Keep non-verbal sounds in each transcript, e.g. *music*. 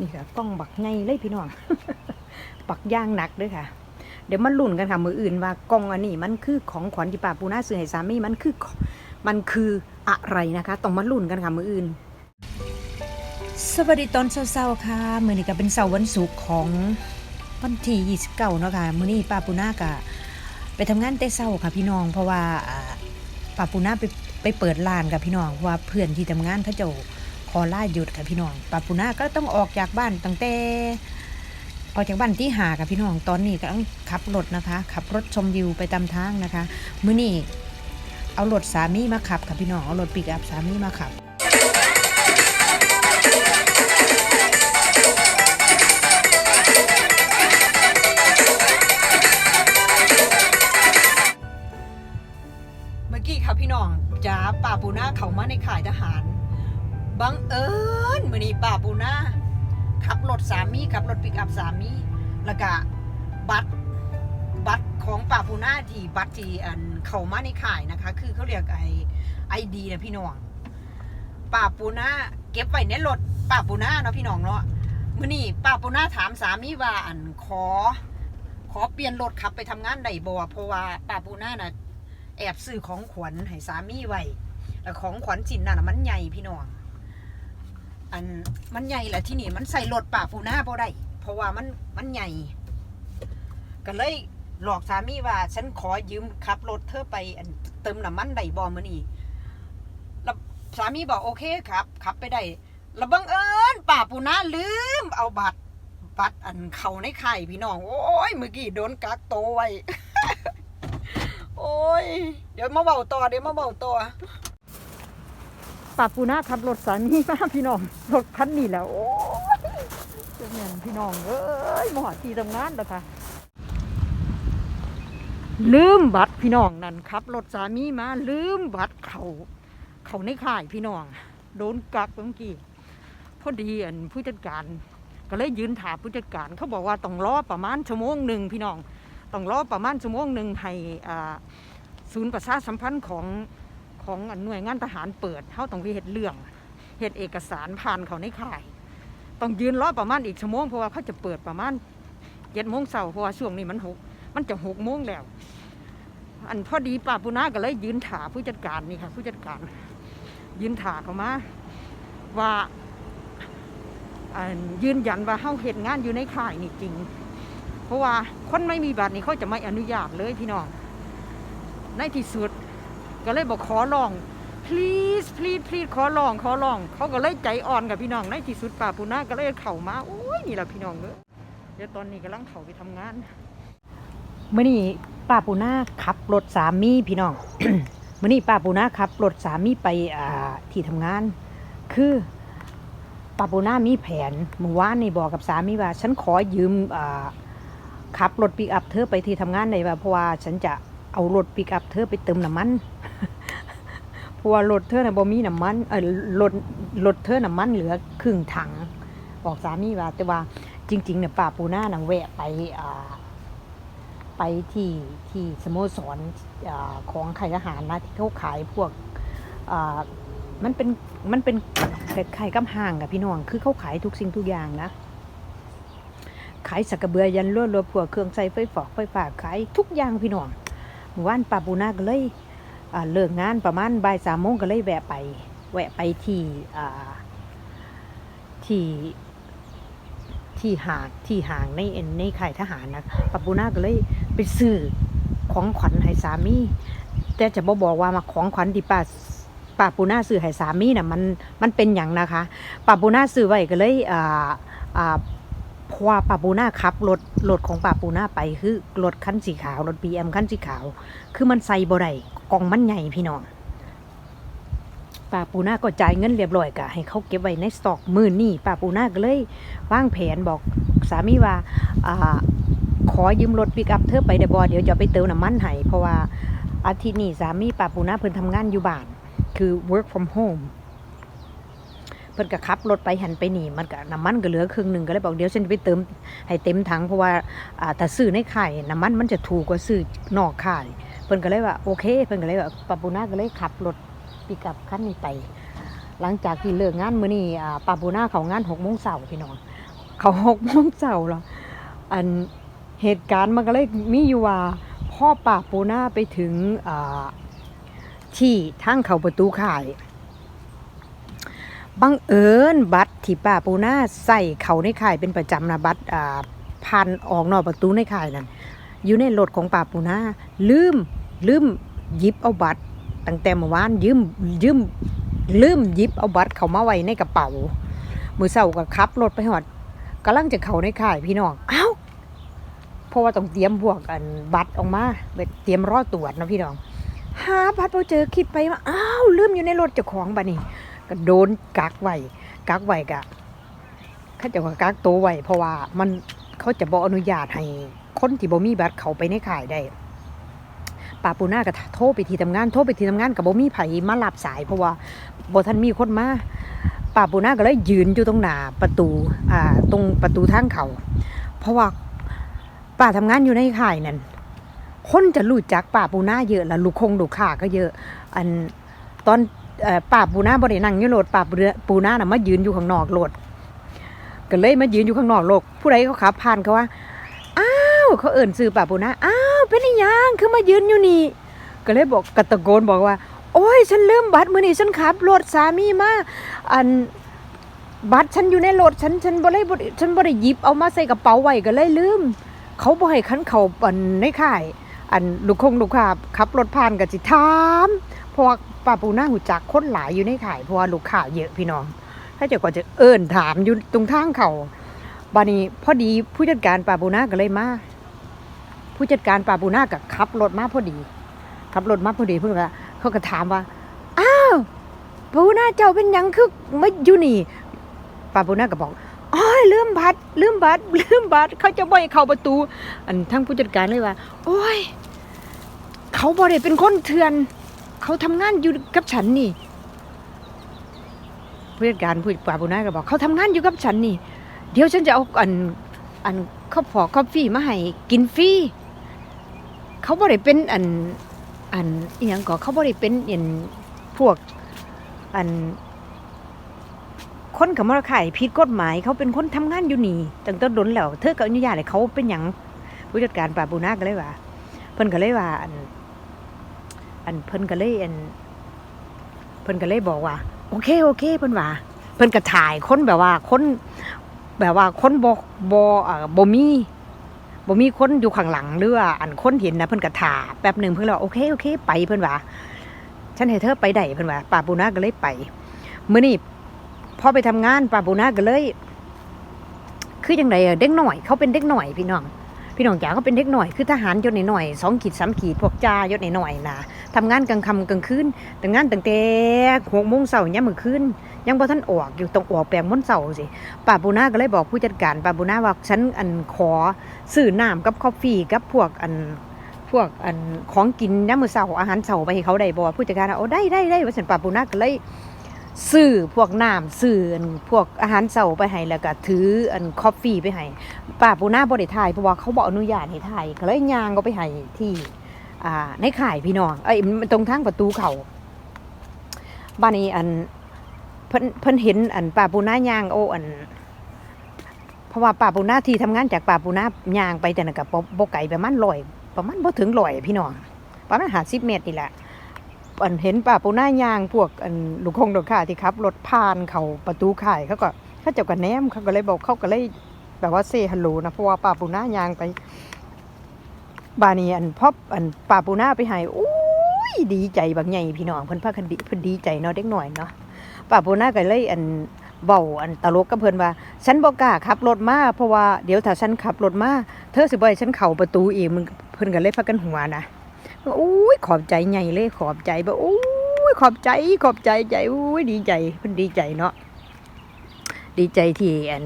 นี่ค่ะกล้องบักไงเลยพี่น้องปักย่างหนักด้วยค่ะ เดี๋ยวมันลุ่นกันค่ะมืออื่นว่ากล้องอันนี้มันคือของขวัญที่ป่าปูน่าซื้อให้สามีมันคือมันคืออะไรนะคะต้องมาลุ่นกันค่ะมืออื่น สวัสดีตอนเช้าๆค่ะมือนี้ก็เป็นเสาร์วันศุกร์ของวันที่29เนาะค่ะมือนี้ป้าปูน่ากะไปทำงานแต่เช้าค่ะพี่น้อง เพราะว่าป้าปูน่าไปไปเปิดร้านกับพี่น้องเพราะว่าเพื่อนที่ทำงานเขาเจ้า ขอลาหยุดค่ะพี่น้องปาปูนาก็ต้องออกจากบ้านตั้งแต่ออกจากบ้านที่หาค่ะพี่น้องตอนนี้ก็ต้องขับรถนะคะ ขับรถชมวิวไปตามทางนะคะ มื้อนี้เอารถสามีมาขับค่ะพี่น้องเอารถปิกอัพสามีมาขับเมื่อกี้ค่ะพี่น้องจ๋าป่าปูนาเขามาในข่ายทหาร บังเอิญมื่อนี้ป่าปูนาขับรถสามีขับรถปิกอัพสามีแล้วก็บัตรบัตรของป่าปูนาที่บัตรที่อันเขามาในขายนะคะ คือเขาเรียกไอไอดีนะพี่น้องป่าปูนาเก็บไว้ในรถป่าปูนาเนาะพี่น้องเนาะมื่อนี้ป่าปูนาถามสามีว่าอันขอ ขอเปลี่ยนรถขับไปทำงานได้บ่เพราะว่าป่าปูนาน่ะแอบซื้อของขวัญให้สามีไว้แล้วของขวัญสินน่ะมันใหญ่พี่น้อง อันมันใหญ่แหละที่นี่มันใส่รถป่าปูนาบ่ได้เพราะว่ามันมันใหญ่ ก็เลยหลอกสามีว่า ฉันขอยืมขับรถเธอไปอันเติมน้ำมันได้บ่มื้อนี้แล้วสามีบอกโอเคครับขับไปได้แล้วบังเอิญป่าปูนาลืม เอาบัตรบัตรอันเขาในไข่พี่น้อง โอ้ยเมื่อกี้โดนกักโตวไว้โอ้ย เดี๋ยวมาเบาต่อเดี๋ยวมาเบาต่อ ป่าปูนาขับรถสามีมาพี่น้องรถคันนี้แล้วโอ้ยเจ้าแม่นพี่น้องเอ้ยมาหอที่ทำงานแล้วค่ะลืมบัตรพี่น้องนั่นขับรถสามีมาลืมบัตรเขาเขาในข่ายพี่น้องโดนกักเมื่อกี้พอดีอันผู้จัดการ ก็เลยยืนถามผู้จัดการ เขาบอกว่าต้องรอประมาณชั่วโมงหนึ่งพี่น้องต้องรอประมาณชั่วโมงหนึ่งให้อ่าศูนย์ประชาสัมพันธ์ของ ของหน่วยงานทหารเปิดเขาต้องไปเห็ดเรื่องเห็ดเอกสารผ่านเขาในข่าย ต้องยืนรอประมาณอีกชั่วโมงเพราะว่าเขาจะเปิดประมาณเจ็ดโมงเช้าเพราะว่าช่วงนี้มันหกมันจะหกโมงแล้ว อันพอดีป้าปุนาก็เลยยืนถาผู้จัดการนี่ค่ะ ผู้จัดการ ยืนถาเขามาว่ายืนยันว่าเขาเห็นงานอยู่ในข่ายนี่จริง เพราะว่าคนไม่มีบัตรนี่เขาจะไม่อนุญาตเลยพี่น้อง ในที่สุด ก็เลยบอกขอลอง please please please ขอลอง ขอลอง เขาก็เลยใจอ่อนกับพี่น้องในที่สุดป่าปูนาก็เลยเข่ามาโอ้ยนี่แหละพี่น้องเนอะเดี๋ยวตอนนี้กำลังเข่าไปทำงานเมื่อนี้ป้าปูนาขับรถสามีพี่น้องเมื่อนี้ป้าปูนาขับรถสามีไปอ่าที่ทำงาน คือป้าปูนามีแผนเมื่อวานนี่บอกกับสามีว่า ฉันขอยืมอ่าขับรถปิกอัพเธอไปที่ทำงานได้ว่าเพราะว่าฉันจะเอารถปิกอัพเธอไปเติมน้ำมัน เพราะว่ารถเธอน่ะบ่มีน้ำมันเออรถรถเธอน้ำมันเหลือครึ่งถังบอกสามีว่า แต่ว่าจริงๆเนี่ยป้าปูน่านังแวะไปอ่าไปที่ที่สโมสรอาของขายอาหารนะที่เขาขายพวกอ่ามันเป็นมันเป็นไข่กำห่างกับพี่น้องคือเขาขายทุกสิ่งทุกอย่างนะ ขายสักกระเบือยันรวดรวพวกเครื่องใช้ไฟฟอกไฟฟ้าขายทุกอย่างพี่น้องหมู่บ้านป่าปูนาก็เลย เลิกงานประมาณบ่ายสามโมงก็เลยแวะไป แวะไปที่ที่ที่หาดที่ห่างในในค่ายทหารนะป่าปูนาก็เลยไปซื้อของขวัญให้สามี แต่จะบอกบอกว่ามาของขวัญที่ป้าป้าปูนาซื้อให้สามีน่ะมันมันเป็นอย่างนะคะป้าปูนาซื้อไว้ก็เลยอ่าอ่า เพราะว่าปาปูน่าขับรถรถของป้าปูน่าไปคือรถคันสีขาวรถบีเอ็มคันสีขาว คือมันใส่บ่ได้กล่องมันใหญ่พี่น้องป้าปูน่าก็จ่ายเงินเรียบร้อยกะให้เขาเก็บไว้ในสต็อกมือนี่ป้าปูน่าก็เลยวางแผนบอกสามีว่าอ่า ขอยืมรถปิกอัพเธอไปเดบอเดี๋ยวจะไปเติมน้ำมันให้เพราะว่าอาทิตย์นี้สามีป้าปูน่าเพิ่นทำงานอยู่บ้าน คือ work from home พิ่นก็ขับรถไปหันไปหนีมันก็น้ำมันก็เหลือครึ่งหนึ่งก็เลยบอกเดี๋ยวฉันจะไปเติมให้เต็มถังเพราะว่าอ่าถ้าซื้อในข่ายน้ำมันมันจะถูกกว่าซื้อนอกข่ายเพิ่นก็เลยว่าโอเค เพิ่นก็เลยว่าปาปูนาก็เลยขับรถปิกับคันนี้ไป หลังจากที่เลิกงานมื้อนี้อ่าปาปูนาเขางานหกโมงเช้าพี่น้องเขาหกโมงเช้าแล้วอันเหตุการณ์มันก็เลยมีอยู่ว่าพ่อป่าปูนาไปถึงอ่าที่ทางเขาประตูข่าย บังเอิญบัตรที่ป้าปูนาใส่เขาในข่ายเป็นประจำนะบัตรอ่าพันออกนอกประตูในข่ายนั่นอยู่ในรถของป้าปูนาลืมลืมยิบเอาบัตรตั้งแต่เมื่อวานยืมยืมลืมยิบเอาบัตรเขามาไว้ในกระเป๋า มือเสาก็ขับรถไปหอดกำลังจะเขาในข่ายพี่น้องเอ้าเพราะว่าต้องเตรียมพวกอันบัตรออกมาเตรียมรอตรวจนะพี่น้องหาบัตรพอเจอคิดไปว่าอ้าวลืมอยู่ในรถเจ้าของบัดนี้ ก็โดนกักไว้กักไว้กะเขาจะว่ากักตัวไว้เพราะว่ามันเขาจะบอกอนุญาตให้คนที่บ่มีบัตรเขาไปในขายได้ป้าปูน่าก็โทรไปที่ทำงานโทรไปที่ทำงานกับบ่มีไผมารับสายเพราะว่าบ่ทันมีคนมาป้าปูน่าก็เลยยืนอยู่ตรงหน้าประตูอ่าตรงประตูทางเขาเพราะว่าป้าทำงานอยู่ในข่ายนั่นคนจะรู้จักป้าปูน่าเยอะและลูกคงลูกค้าก็เยอะ อันตอน ป้าปูนาบ่ได้นั่งอยู่โหลดป้าปูเรือปูนาน่ะมายืนอยู่ข้างนอกโหลดก็เลยมายืนอยู่ข้างนอกโลก ผู้ใดเขาขับผ่านเขาว่าอ้าวเขาเอิ่นซื้อป้าปูนาอ้าวเป็นยังคือมายืนอยู่นี่ก็เลยบอกกระตะโกนบอกว่า โอ้ยฉันลืมบัตรมือนี้ฉันขับรถสามีมาอันบัตรฉันอยู่ในรถฉันฉันบ่ได้บ่ได้ฉันบ่ได้หยิบเอามาใส่กระเป๋าไว้ก็เลยลืม เขาบ่ให้คันเขาอันในค่าย อันลูกคงลูกค้าขับรถผ่านก็สิถามพว่า ป้าปูน่าหูจักคนหลายอยู่ในขายเพราะว่าลูกค้าเยอะพี่น้อง ถ้าเจะก็จะเอิ้นถามอยู่ตรงทางเขาบานี้พอดีผู้จัดการป้าปูน่าก็เลยมาผู้จัดการป้าปูน่าก็ขับรถมาพอดีขับรถมาพอดีเพิ่นก็เขาก็ถามว่าอ้าวปูน่าเจ้าเป็นยังคือมาอยู่นี่ป้าปูน่าก็บอกอ้อยลืมบัตรลืมบัตรลืมบัตรเขาจะบ่ให้เข้าประตู อันทั้งผู้จัดการเลยว่า โอ้ย เขาบ่ได้เป็นคนเถื่อน เขาทำงานอยู่กับฉันนี่ผู้จัดการผู้ป่าบุญนาก็บอก เขาทำงานอยู่กับฉันนี่ เดี๋ยวฉันจะเอาอันอันข้าวผอกข้าวฟรีมาให้กินฟรีเขาบ่ได้เป็นอันอันอหยังก็เขาบ่ได้เป็นอันพวก อัน คนกับมาขายผิดกฎหมายเขาเป็นคนทำงานอยู่นี่ตั้งแต่ดนแล้ว เธอก็อนุญาตให้เขาเป็นหยังผู้จัดการป่าบุนาก็เลยว่า เพิ่นก็เลยว่าอัน อันเพิ่นก็เลยอันเพิ่นก็เลยบอกว่า โอเคโอเคเพิ่นว่า เพิ่นก็ถ่ายคนแบบว่าคนแบบว่าคนบ่บ่เอ่อบ่มีบ่มีคนอยู่ข้างหลังหรือว่าอันคนเห็นนะเพิ่นก็ถ่าแป๊บหนึ่งเพิ่นเลยว่าโอเคโอเค ไปเพิ่นว่าฉันให้เธอไปได้เพิ่นว่าป้าปูนาก็เลยไปมื้อนี้พอไปทำงานป้าปูนาก็เลย คือจังไดอะเด็กหน่อย เขาเป็นเด็กหน่อยพี่น้อง พี่น้องจ๋าเขาเป็นเด็กหน่อยคือทหารยศหน่อยสองขีดสามขีดพวกจ่ายศหน่อยนะทำงานกลางค่ำกลางคืนแต่งานตั้งแต่หกโมงเช้ายังมื้อคืนยังบ่ทันออกอยู่ต้องออกแปลงมนต์เช้าสิป้าปูนาก็เลยบอกผู้จัดการป้าปูนาว่าฉันอันขอซื้อน้ำกับกาแฟกับพวกอันพวกอันของกินยามมื้อเช้าอาหารเช้าไปให้เขาได้บ่ผู้จัดการว่าโอ้ได้ได้ได้ว่าฉันป้าปูนาก็เลย ซื้อพวกน้ำซื้ออันพวกอาหารเช้าไปให้แล้วก็ถืออันกาแฟไปให้ป้าปูนาบ่ได้ถ่ายเพราะว่าเขาบอกอนุญาตให้ถ่ายก็เลยย่างก็ไปให้ที่อ่าในข่ายพี่น้องเอ้ยตรงทางประตูเขาบ้านนี้อันเพิ่นเพิ่นเห็นอันป้าปูนาย่างโอ้อันเพราะว่าป้าปูนาที่ทำงานจากป้าปูนาย่างไปแต่นั่นก็บ่บ่ไกลประมาณร้อย ประมาณบ่ถึงร้อยพี่น้องประมาณ50เมตรนี่แหละ อันเห็นป้าปูนายางพวกอันลูกคงลูกค้าที่ขับรถผ่านเขาประตูข่ายเขาก็เขาเจ้าก็แนมเขาก็เลยบอกเขาก็เลยแบบว่าเซฮัลโหลนะเพราะว่าป้าปูน่ายางไป บานีอันพอบอันป้าปูน่าไปให้โอ้ยดีใจบางใหญ่พี่น้องเพิ่นพากันดีเพิ่นดีใจเนาะเด็กหน่อยเนาะป้าปูน่าก็เลยอันเบาอันตลกกับเพิ่นว่า ฉันบ่กล้าขับรถมาเพราะว่าเดี๋ยวถ้าฉันขับรถมาเธอสิบ่ให้ฉันเข้าประตูอีกมึงเพิ่นก็เลยพากันหัวนะ อ้ยขอบใจใหญ่เลยขอบใจบ่โอ้ยขอบใจขอบใจใจโอ้ยดีใจเพิ่นดีใจเนาะดีใจที่อัน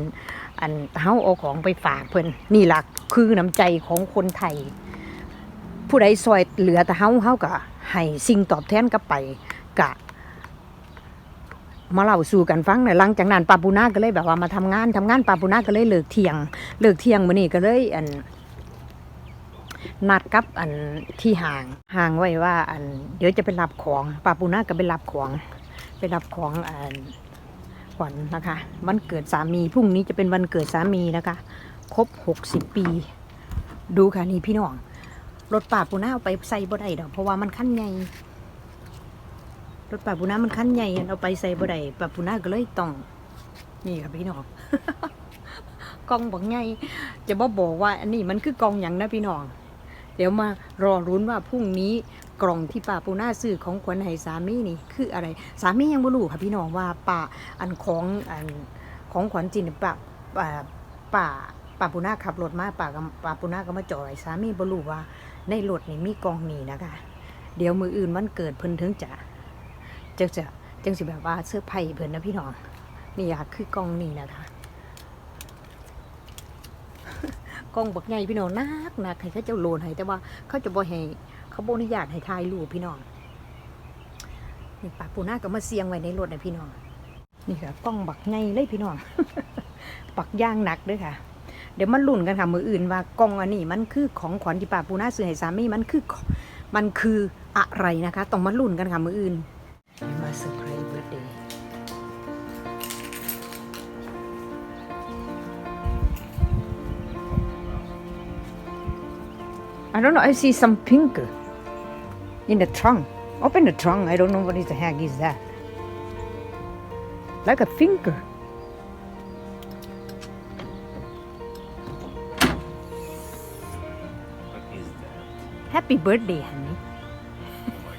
อันเฮาเอาของไปฝากเพิ่นนี่ล่ะคือน้ำใจของคนไทย ผู้ใดซอยเหลือแต่เฮาเฮาก็ให้สิ่งตอบแทนกลับไปกะมาเล่าสู่กันฟังในหลังจากนั้นปาปูนาก็เลยแบบว่ามาทำงานทำงานปาปูนาก็เลยเลิกเที่ยง เลิกเที่ยงมื้อนี้ก็เลยอัน นัดกับอันที่ห่างห่างไว้ว่าอันเดี๋ยวจะไปรับของปาปูนาก็ไปรับของ ไปรับของอันขวัญนะคะ วันเกิดสามีพรุ่งนี้จะเป็นวันเกิดสามีนะคะ ครบ60ปี ดูค่ะนี่พี่น้อง รถป่าปูน่าเอาไปใส่บ่ได้ดอกเพราะว่ามันขั้นใหญ่รถป่าปูน่ามันขั้นใหญ่เอาไปใส่บ่ได้ป่าปูน่าก็เลยต้อง นี่ค่ะพี่น้องกองบอกไงจะบ่บอกว่าอันนี้มันคือกองอย่างนะพี่น้อง เดี๋ยวมารอรุ้นว่าพรุ่งนี้กล่องที่ป้าปูนาซื้อของขวัญให้สามีนี่คืออะไร สามียังบ่รู้ค่ะพี่น้องว่าป้าอันของอันของขวัญจริงป้าป้าป้าป้าปูนาขับรถมาป้าป้าปูนาก็มาจอดสามีบ่รู้ว่าในรถนี่มีกล่องนี่นะคะเดี๋ยวมืออื่นวันเกิดเพิ่นถึงจะจะจะจังสิแบบว่าเสื้อไผ่เพิ่นนะพี่น้องนี่ค่ะคือกล่องนี่นะคะ กล้องบักใหญ่พี่น้องนักนักให้เขาเจ้าโลนให้แต่ว่าเขาจะบ่ให้เขาบ่อนุญาตให้ถ่ายรูปพี่น้องนี่ปาปูนาก็มาเสียงไว้ในรถนะพี่น้องนี่ค่ะกล้องบักใหญ่เลยพี่น้องปักย่างหนักด้วยค่ะ เดี๋ยวมันลุ้นกันค่ะมืออื่นว่ากล้องอันนี้มันคือของขวัญที่ป้าปูนาซื้อให้สามีมันคือมันคืออะไรนะคะต้องมาลุ้นกันค่ะมืออื่น I don't know. I see some pink in the trunk. Open the trunk. I don't know what is the heck is that. Like a finger. What is that? Happy birthday, honey. Oh my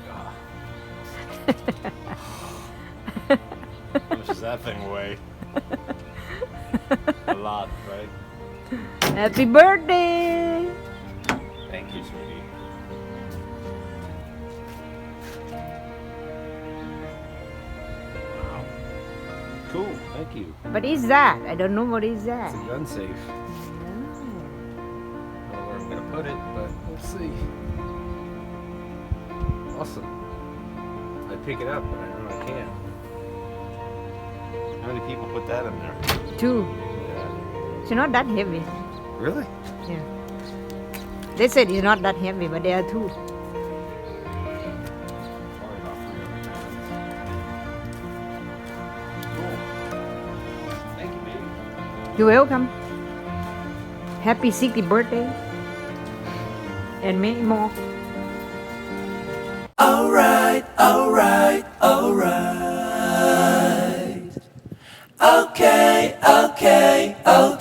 god. How much does that thing weigh? *laughs* A lot, right? Happy birthday. Thank you, sweetie. Wow. Cool, thank you. What is that? I don't know what is that. It's a gun safe. I don't know where I'm gonna put it, but we'll see. Awesome. I'd pick it up, but I know I can't. How many people put that in there? Two. Yeah. It's not that heavy. Really? Yeah. They said he's not that heavy, but they are two. You're welcome. Happy 60th birthday and many more. All right, all right, all right. Okay, okay, okay.